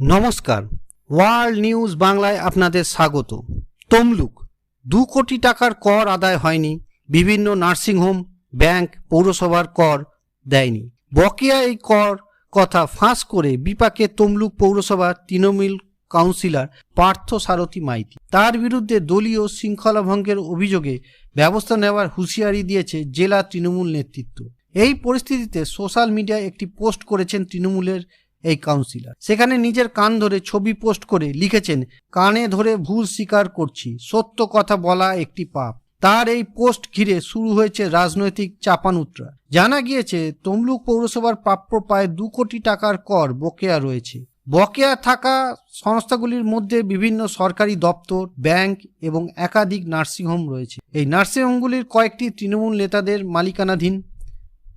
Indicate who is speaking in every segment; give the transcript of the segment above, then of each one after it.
Speaker 1: নমস্কার। World news বাংলায় আপনাদের স্বাগত। তমলুক, দু কোটি টাকার কর আদায় হয়নি, বিভিন্ন নার্সিংহোম ব্যাংক, পৌরসভার কর দেয়নি। বকেয়া এই কর কথা ফাঁস করে বিপাকে তমলুক পৌরসভার তৃণমূল কাউন্সিলর পার্থ সারথী মাইতি। তার বিরুদ্ধে দলীয় শৃঙ্খলা ভঙ্গের অভিযোগে ব্যবস্থা নেওয়ার হুঁশিয়ারি দিয়েছে জেলা তৃণমূল নেতৃত্ব। এই পরিস্থিতিতে সোশ্যাল মিডিয়ায় একটি পোস্ট করেছেন তৃণমূলের এই কাউন্সিলর সেখানে নিজের কান ধরে ছবি পোস্ট করে লিখেছেন, কানে ধরে ভুল স্বীকার করছি, সত্য কথা বলা একটি পাপ। তার এই পোস্ট ঘিরে শুরু হয়েছে রাজনৈতিক চাপানুত্রা। জানা গিয়েছে, তমলুক পৌরসভার প্রাপ্য প্রায় দু কোটি টাকার কর বকেয়া রয়েছে। বকেয়া থাকা সংস্থাগুলির মধ্যে বিভিন্ন সরকারি দপ্তর, ব্যাংক এবং একাধিক নার্সিংহোম রয়েছে। এই নার্সিংহোমগুলির কয়েকটি তৃণমূল নেতাদের মালিকানাধীন।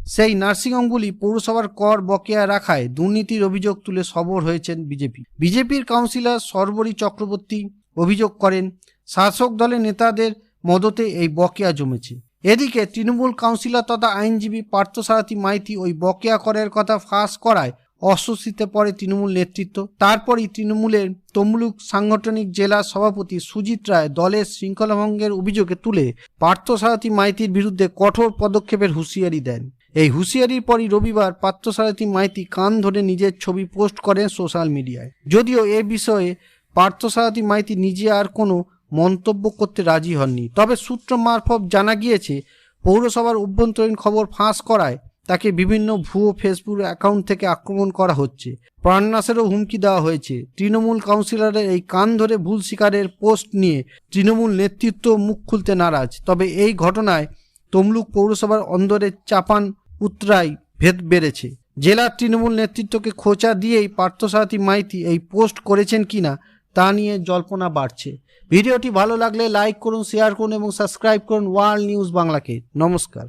Speaker 1: সেই নার্সিংহোমগুলি পৌরসভার কর বকেয়া রাখায় দুর্নীতির অভিযোগ তুলে সবর হয়েছেন বিজেপি। বিজেপির কাউন্সিলর সর্বরী চক্রবর্তী অভিযোগ করেন, শাসক দলের নেতাদের মদতে এই বকেয়া জমেছে। এদিকে তৃণমূল কাউন্সিলর তথা আইনজীবী পার্থসারথী মাইতি ওই বকেয়া করের কথা ফাঁস করায় অস্বস্তিতে পড়ে তৃণমূল নেতৃত্ব। তারপরই তৃণমূলের তমলুক সাংগঠনিক জেলা সভাপতি সুজিত রায় দলের শৃঙ্খলাভঙ্গের অভিযোগে তুলে পার্থসারথী মাইতির বিরুদ্ধে কঠোর পদক্ষেপের হুঁশিয়ারি দেন। এই হুঁশিয়ারির পরই রবিবার পার্থসারথী মাইতি কান ধরে নিজের ছবি পোস্ট করেন সোশ্যাল মিডিয়ায়। যদিও এ বিষয়ে পার্থসারথী মাইতি নিজে আর কোনো মন্তব্য করতে রাজি হননি। তবে সূত্র মারফত জানা গিয়েছে, পৌরসভার অভ্যন্তরীণ খবর ফাঁস করায় তাকে বিভিন্ন ভুয়ো ফেসবুক অ্যাকাউন্ট থেকে আক্রমণ করা হচ্ছে। প্রাণনাশেরও হুমকি দেওয়া হয়েছে। তৃণমূল কাউন্সিলরের এই কান ধরে ভুল শিকারের পোস্ট নিয়ে তৃণমূল নেতৃত্ব মুখ খুলতে নারাজ। তবে এই ঘটনায় তমলুক পৌরসভার অন্দরে চাপান উত্তরায় ভেদ বেড়েছে। জেলার তৃণমূল নেতৃত্বকে খোঁচা দিয়েই পার্থসারথী মাইতি এই পোস্ট করেছেন কিনা তা নিয়ে জল্পনা বাড়ছে। ভিডিওটি ভালো লাগলে লাইক করুন, শেয়ার করুন এবং সাবস্ক্রাইব করুন ওয়ার্ল্ড নিউজ বাংলাকে। নমস্কার।